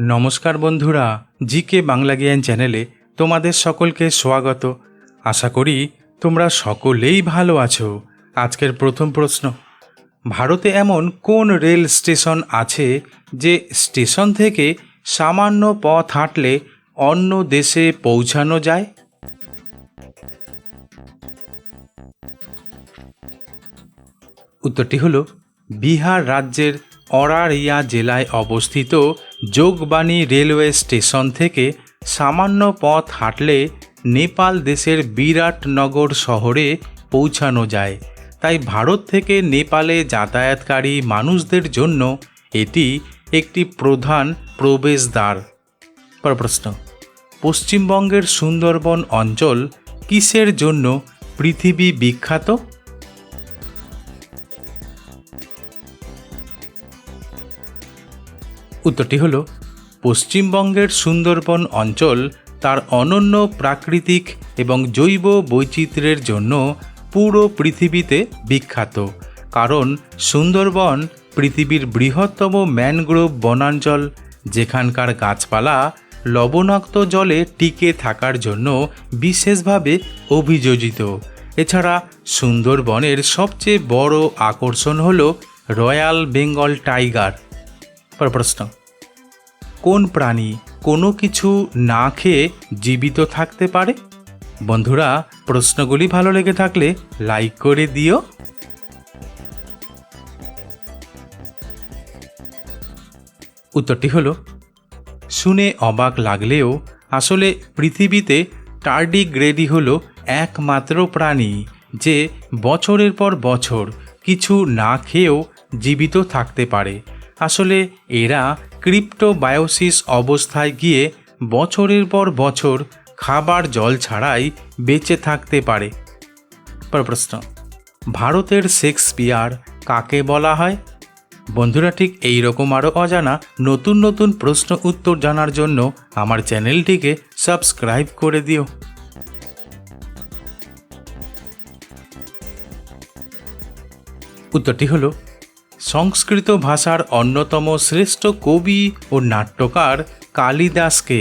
নমস্কার বন্ধুরা জি কে বাংলা জ্ঞান চ্যানেলে তোমাদের সকলকে স্বাগত। আশা করি তোমরা সকলেই ভালো আছো। আজকের প্রথম প্রশ্ন, ভারতে এমন কোন রেল স্টেশন আছে যে স্টেশন থেকে সামান্য পথ হাঁটলে অন্য দেশে পৌঁছানো যায়? উত্তরটি হলো, বিহার রাজ্যের অরারিয়া জেলায় অবস্থিত যোগবাণী রেলওয়ে স্টেশন থেকে সামান্য পথ হাঁটলে নেপাল দেশের বিরাটনগর শহরে পৌঁছানো যায়। তাই ভারত থেকে নেপালে যাতায়াতকারী মানুষদের জন্য এটি একটি প্রধান প্রবেশদ্বার। পর প্রশ্ন, পশ্চিমবঙ্গের সুন্দরবন অঞ্চল কিসের জন্য পৃথিবী বিখ্যাত? উত্তরটি হল, পশ্চিমবঙ্গের সুন্দরবন অঞ্চল তার অনন্য প্রাকৃতিক এবং জৈব বৈচিত্র্যের জন্য পুরো পৃথিবীতে বিখ্যাত। কারণ সুন্দরবন পৃথিবীর বৃহত্তম ম্যানগ্রোভ বনাঞ্চল, যেখানকার গাছপালা লবণাক্ত জলে টিকে থাকার জন্য বিশেষভাবে অভিযোজিত। এছাড়া সুন্দরবনের সবচেয়ে বড় আকর্ষণ হল রয়্যাল বেঙ্গল টাইগার। পর প্রশ্ন। কোন প্রাণী কোনো কিছু না খেয়ে জীবিত থাকতে পারে? বন্ধুরা, প্রশ্নগুলি ভালো লেগে থাকলে লাইক করে দিও। উত্তরটি হলো, শুনে অবাক লাগলেও আসলে পৃথিবীতে টার্ডিগ্রেডি হল একমাত্র প্রাণী যে বছরের পর বছর কিছু না খেয়েও জীবিত থাকতে পারে। আসলে এরা ক্রিপ্টোবায়োসিস অবস্থায় গিয়ে বছরের পর বছর খাবার জল ছাড়াই বেঁচে থাকতে পারে। পর প্রশ্ন, ভারতের শেক্সপিয়ার কাকে বলা হয়? বন্ধুরা, ঠিক এই রকম আরও অজানা নতুন নতুন প্রশ্ন উত্তর জানার জন্য আমার চ্যানেলটিকে সাবস্ক্রাইব করে দিও। উত্তরটি হলো সংস্কৃত ভাষার অন্যতম শ্রেষ্ঠ কবি ও নাট্যকার কালিদাসকে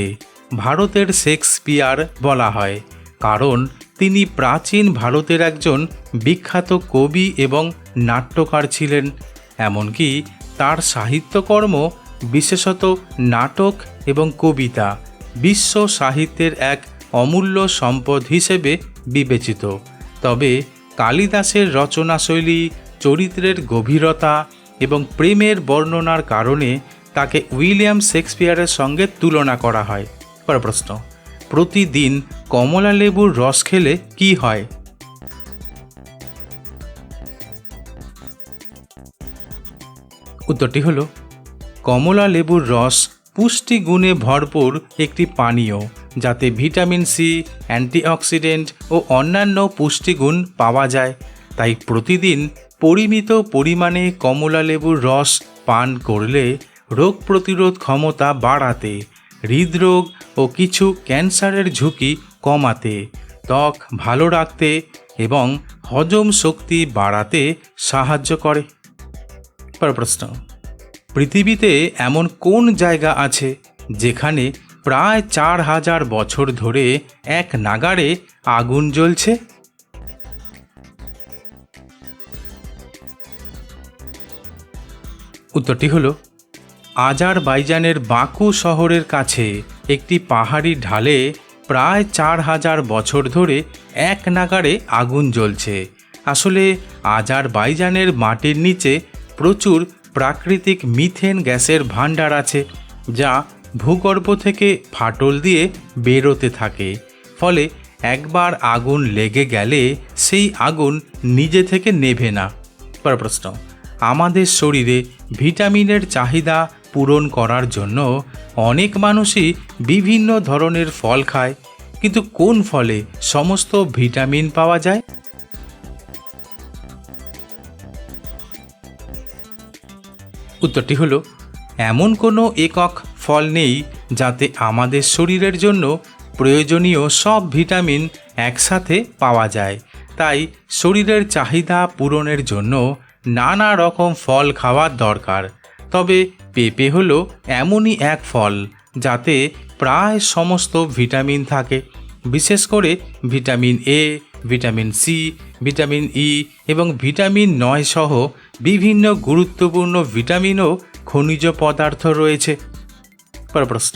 ভারতের শেক্সপিয়ার বলা হয়, কারণ তিনি প্রাচীন ভারতের একজন বিখ্যাত কবি এবং নাট্যকার ছিলেন। এমনকি তার সাহিত্যকর্ম, বিশেষত নাটক এবং কবিতা, বিশ্ব সাহিত্যের এক অমূল্য সম্পদ হিসেবে বিবেচিত। তবে কালিদাসের রচনাশৈলী চরিত্রের গভীরতা এবং প্রেমের বর্ণনার কারণে তাকে উইলিয়াম শেক্সপিয়ারের সঙ্গে তুলনা করা হয়। পর প্রশ্ন, প্রতিদিন কমলা লেবুর রস খেলে কি হয়? উত্তরটি হলো, কমলা লেবুর রস পুষ্টি গুণে ভরপুর একটি পানীয়, যাতে ভিটামিন সি, অ্যান্টিঅক্সিডেন্ট ও অন্যান্য পুষ্টিগুণ পাওয়া যায়। তাই প্রতিদিন পরিমিত পরিমাণে কমলা লেবুর রস পান করলে রোগ প্রতিরোধ ক্ষমতা বাড়াতে, হৃদরোগ ও কিছু ক্যান্সারের ঝুঁকি কমাতে, ত্বক ভালো রাখতে এবং হজম শক্তি বাড়াতে সাহায্য করে। প্রশ্ন। পৃথিবীতে এমন কোন জায়গা আছে যেখানে প্রায় চার হাজার বছর ধরে এক নাগাড়ে আগুন জ্বলছে? উত্তরটি হলো, আজারবাইজানের বাকু শহরের কাছে একটি পাহাড়ি ঢালে প্রায় চার হাজার বছর ধরে এক নাগাড়ে আগুন জ্বলছে। আসলে আজারবাইজানের মাটির নিচে প্রচুর প্রাকৃতিক মিথেন গ্যাসের ভাণ্ডার আছে, যা ভূগর্ভ থেকে ফাটল দিয়ে বেরোতে থাকে। ফলে একবার আগুন লেগে গেলে সেই আগুন নিজে থেকে নেভে না। পর প্রশ্ন আমাদের শরীরে ভিটামিনের চাহিদা পূরণ করার জন্য অনেক মানুষই বিভিন্ন ধরনের ফল খায়। কিন্তু কোন ফলে সমস্ত ভিটামিন পাওয়া যায়? উত্তরটি হলো, এমন কোনো একক ফল নেই যাতে আমাদের শরীরের জন্য প্রয়োজনীয় সব ভিটামিন একসাথে পাওয়া যায়। তাই শরীরের চাহিদা পূরণের জন্য নানা রকম ফল খাওয়ার দরকার। তবে পেঁপে হলো এমনই এক ফল, যাতে প্রায় সমস্ত ভিটামিন থাকে। বিশেষ করে vitamin A, vitamin C, vitamin E এবং ভিটামিন নয় সহ বিভিন্ন গুরুত্বপূর্ণ ভিটামিন ও খনিজ পদার্থ রয়েছে। পর প্রশ্ন,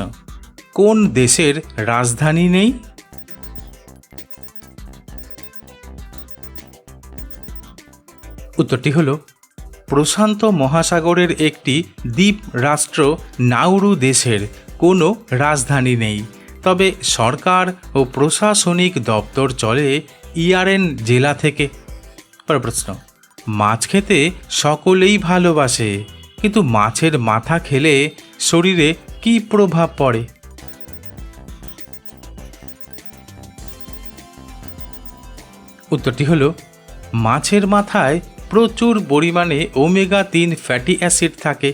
কোন দেশের রাজধানী নেই? উত্তরটি হল, প্রশান্ত মহাসাগরের একটি দ্বীপ রাষ্ট্র নাউরু দেশের কোনো রাজধানী নেই। তবে সরকার ও প্রশাসনিক দপ্তর চলে ইয়ারেন জেলা থেকে। পরের প্রশ্ন, মাছ খেতে সকলেই ভালোবাসে, কিন্তু মাছের মাথা খেলে শরীরে কী প্রভাব পড়ে? উত্তরটি হলো, মাছের মাথায় প্রচুর পরিমাণে ওমেগা তিন ফ্যাটি অ্যাসিড থাকে,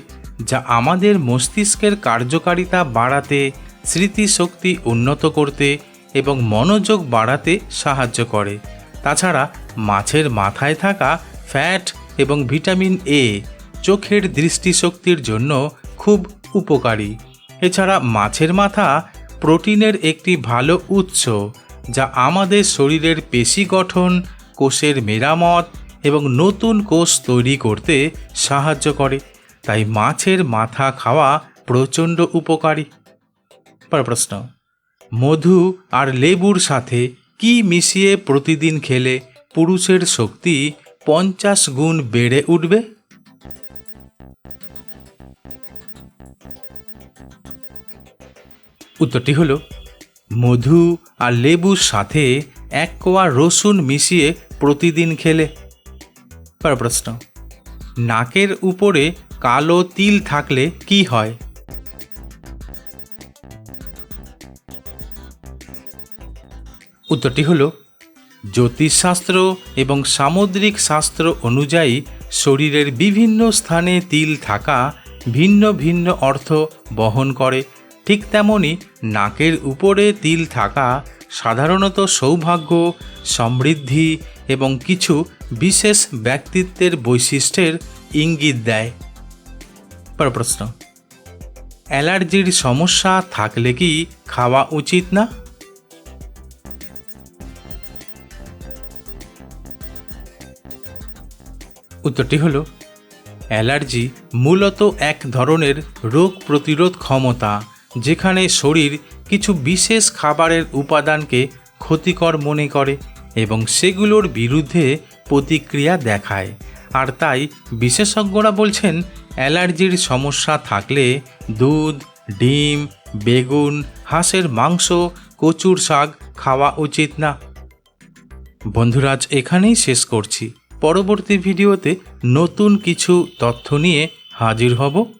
যা আমাদের মস্তিষ্কের কার্যকারিতা বাড়াতে, স্মৃতিশক্তি উন্নত করতে এবং মনোযোগ বাড়াতে সাহায্য করে। তাছাড়া মাছের মাথায় থাকা ফ্যাট এবং ভিটামিন এ চোখের দৃষ্টিশক্তির জন্য খুব উপকারী। এছাড়া মাছের মাথা প্রোটিনের একটি ভালো উৎস, যা আমাদের শরীরের পেশি গঠন, কোষের মেরামত এবং নতুন কোষ তৈরি করতে সাহায্য করে। তাই মাছের মাথা খাওয়া প্রচণ্ড উপকারী। পর প্রশ্ন, মধু আর লেবুর সাথে কি মিশিয়ে প্রতিদিন খেলে পুরুষের শক্তি পঞ্চাশ গুণ বেড়ে উঠবে? উত্তরটি হলো, মধু আর লেবুর সাথে এক কোয়া রসুন মিশিয়ে প্রতিদিন খেলে। পর প্রশ্ন। নাকের উপরে কালো তিল থাকলে কি হয়? উত্তরটি হলো, জ্যোতিষশাস্ত্র এবং সামুদ্রিক শাস্ত্র অনুযায়ী শরীরের বিভিন্ন স্থানে তিল থাকা ভিন্ন ভিন্ন অর্থ বহন করে। ঠিক তেমনি নাকের উপরে তিল থাকা সাধারণত সৌভাগ্য, সমৃদ্ধি এবং কিছু বিশেষ ব্যক্তিত্বের বৈশিষ্ট্যের ইঙ্গিত দেয়। পর প্রশ্ন, অ্যালার্জির সমস্যা থাকলে কি খাওয়া উচিত না? উত্তরটি হলো, অ্যালার্জি মূলত এক ধরনের রোগ প্রতিরোধ ক্ষমতা, যেখানে শরীর কিছু বিশেষ খাবারের উপাদানকে ক্ষতিকর মনে করে এবং সেগুলোর বিরুদ্ধে প্রতিক্রিয়া দেখায়। আর তাই বিশেষজ্ঞরা বলছেন, অ্যালার্জির সমস্যা থাকলে দুধ, ডিম, বেগুন, হাঁসের মাংস, কচুর শাক খাওয়া উচিত না। বন্ধুরাজ এখানেই শেষ করছি। পরবর্তী ভিডিওতে নতুন কিছু তথ্য নিয়ে হাজির হব।